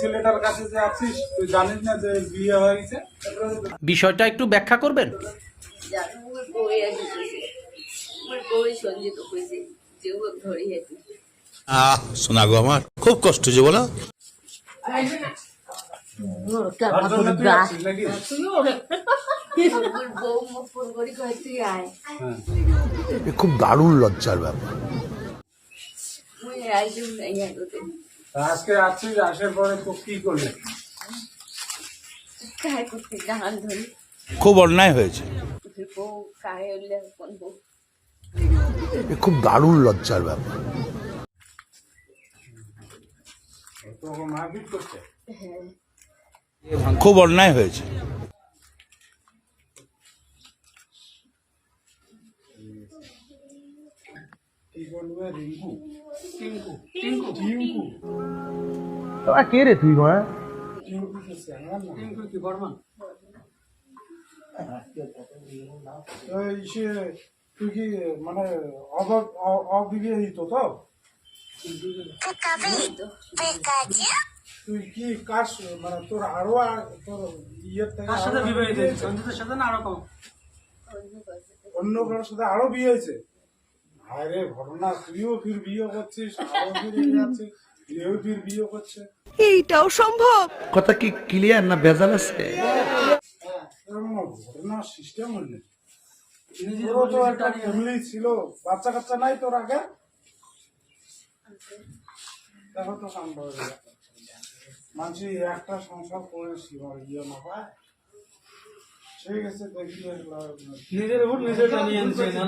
ছেলেটার কাছে যে আছিস তুই জানিস না যে বিয়ে হয়ে গেছে বিষয়টা একটু ব্যাখ্যা করবেন? শোনা গো আমার খুব কষ্ট যে বলো। খুব দারুণ লজ্জার ব্যাপার। আজকে আসছিস আসার পরে তো কি করলি? করতে ধরি। খুব অন্যায় হয়েছে। বউ কায় হইলে কোন বউ খুব দারুণ লজ্জার ব্যাপার। তো মারপিট করছে? হ্যাঁ। খুব অন্যায় হয়েছে। কি করবে রিঙ্কু? টিঙ্কু টিঙ্কু টিঙ্কু তোরা কে রে তুই মা টিঙ্কু কি স্যাঙ্গার না টিঙ্কু কি বর্মন ইসে তুই কি মানে অব- অবিবাহিত তো? তুই কি কাজ মানে তোর আরও তোর ইয়ের থেকে আরও হয়েছে? অন্য কারোর সাথে আরও বিয়ে হয়েছে? আরে ঘটনা তুইও ফির বিয়ে করছিস এও ফির বিয়ে করছে কথা কি ক্লিয়ার না ভেজাল আছে? ঘটনা সিস্টেম হলে তোরও তো একটা ফ্যামিলি ছিল বাচ্চা কাচ্চা নাই তোর আগে? দেখো তো কাণ্ড হয়ে একটা সংসার করে ইয়ে না পায় ঠিক আছে দেখি নিজের ভুল নিজে জানিয়ে আনছে না?